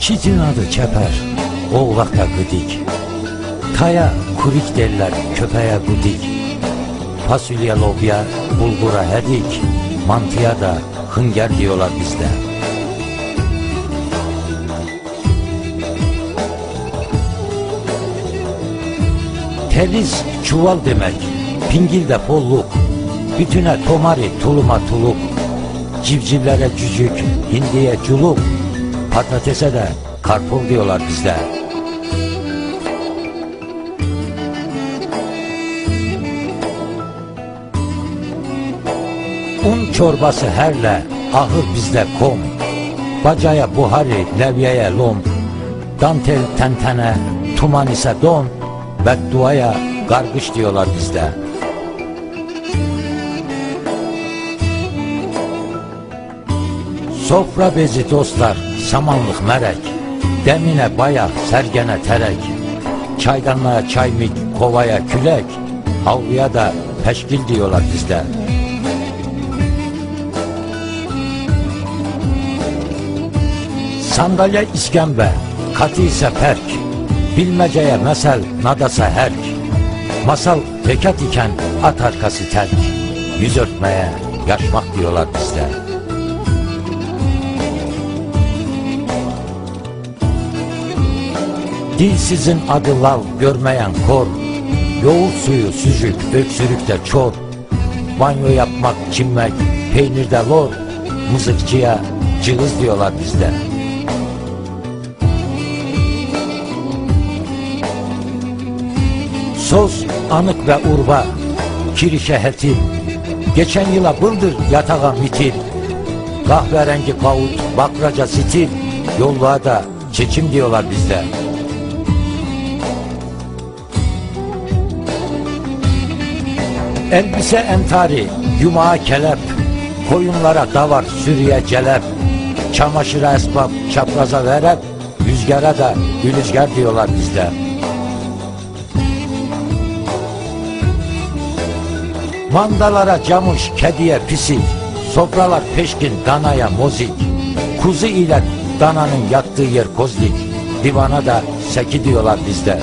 Çitin adı çeper, oğlakta gıdik. Kaya kurik derler, köpeğe gudik. Fasulye lobya, bulgura hedik. Mantıya da hınger diyorlar bizde. Teliz çuval demek, pingil de polluk. Bütüne tomari, tuluma tuluk. Civcivlere cücük, hindiye culuk. Patatese de karpuz diyorlar bizde. Un çorbası herle, ahır bizde kom. Bacaya buhari, levyeye lom. Dantel tentene, tuman ise don. Bedduaya gargış diyorlar bizde. Sofra bezi dostlar, samanlık merek. Demine bayak, sergene terek. Çaydanlığa çaymik, kovaya külek. Havluya da peşkil diyorlar bizde. Sandalye iskembe, katı ise perk. Bilmeceye mesel, nadasa herk. Masal tekat iken at arkası terk. Yüz örtmeye yaşmak diyorlar bizde. Dilsizin adı lav görmeyen kor. Yoğurt suyu süzük, öksürükte çor. Banyo yapmak, çimmek, peynirde lor. Mızıkçıya cılız diyorlar bizde. Sos, anık ve urba, kirişe hetil. Geçen yıla bıldır yatağa mitil. Kahverengi kavut, bakraca stil. Yolluğa da çeçim diyorlar bizde. Elbise entari, yumağa kelep, koyunlara davar, sürüye celep, çamaşıra esbab, çapraza verep, rüzgara da gülüzgar diyorlar bizde. Mandalara camış, kediye pisik, sofralar peşkin danaya mozik, kuzu ile dananın yattığı yer kozlik, divana da seki diyorlar bizde.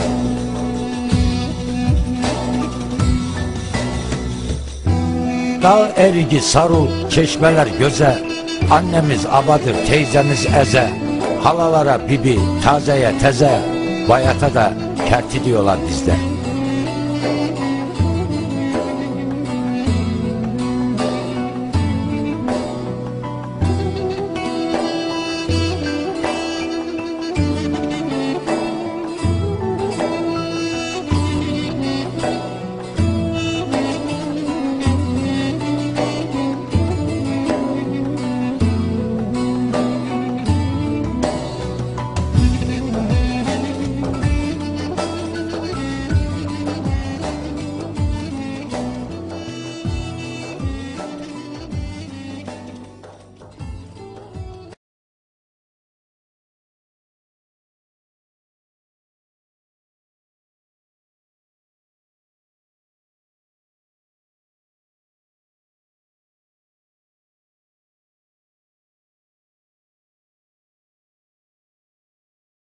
Dağ erigi sarul, çeşmeler göze, annemiz abadır, teyzemiz eze, halalara bibi, tazeye teze, bayata da kerti diyorlar bizde.